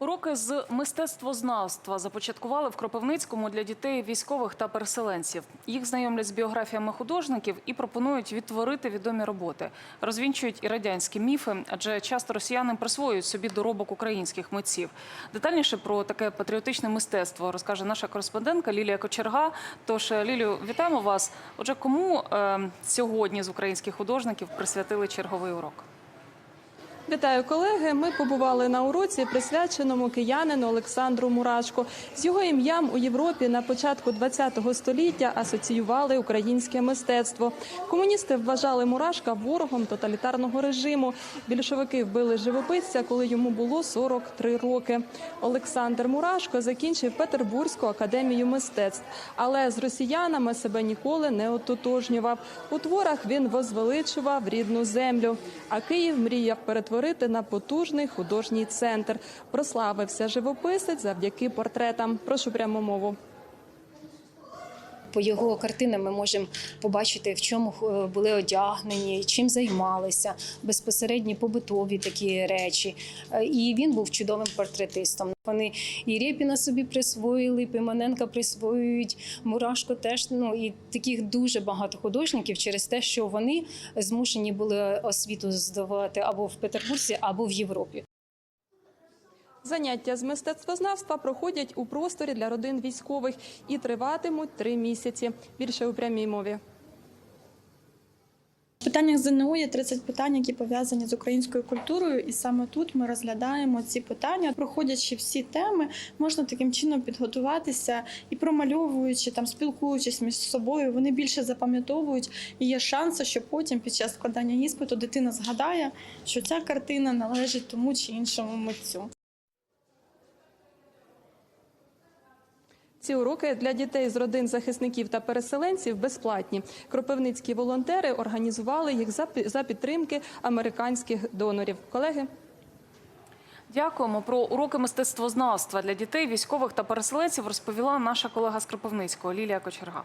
Уроки з мистецтвознавства започаткували в Кропивницькому для дітей військових та переселенців. Їх знайомлять з біографіями художників і пропонують відтворити відомі роботи. Розвінчують і радянські міфи, адже часто росіяни присвоюють собі доробок українських митців. Детальніше про таке патріотичне мистецтво розкаже наша кореспондентка Лілія Кочерга. Тож, Лілію, вітаємо вас. Отже, кому е, сьогодні з українських художників присвятили черговий урок? Вітаю, колеги. Ми побували на уроці, присвяченому киянину Олександру Мурашко. З його ім'ям у Європі на початку ХХ століття асоціювали українське мистецтво. Комуністи вважали Мурашка ворогом тоталітарного режиму. Більшовики вбили живописця, коли йому було 43 роки. Олександр Мурашко закінчив Петербурзьку академію мистецтв, але з росіянами себе ніколи не ототожнював. У творах він возвеличував рідну землю. А Київ мріяв перетворити на потужний художній центр. Прославився живописець завдяки портретам. Прошу пряму мову. По його картинам ми можемо побачити, в чому е, були одягнені, чим займалися, безпосередні побутові такі речі. Е, І він був чудовим портретистом. Вони і Рєпіна собі присвоїли, Пимоненка присвоюють, Мурашко теж. Ну і таких дуже багато художників через те, що вони змушені були освіту здавати або в Петербурзі, або в Європі. Заняття з мистецтвознавства проходять у просторі для родин військових і триватимуть три місяці. Більше у прямій мові. В питаннях ЗНО є 30 питань, які пов'язані з українською культурою, і саме тут ми розглядаємо ці питання, проходячи всі теми, можна таким чином підготуватися і промальовуючи там, спілкуючись між собою, вони більше запам'ятовують і є шанси, що потім під час складання іспиту дитина згадає, що ця картина належить тому чи іншому митцю. Ці уроки для дітей з родин захисників та переселенців безплатні. Кропивницькі волонтери організували їх за підтримки американських донорів. Колеги. Дякуємо. Про уроки мистецтвознавства для дітей, військових та переселенців розповіла наша колега з Кропивницького Лілія Кочерга.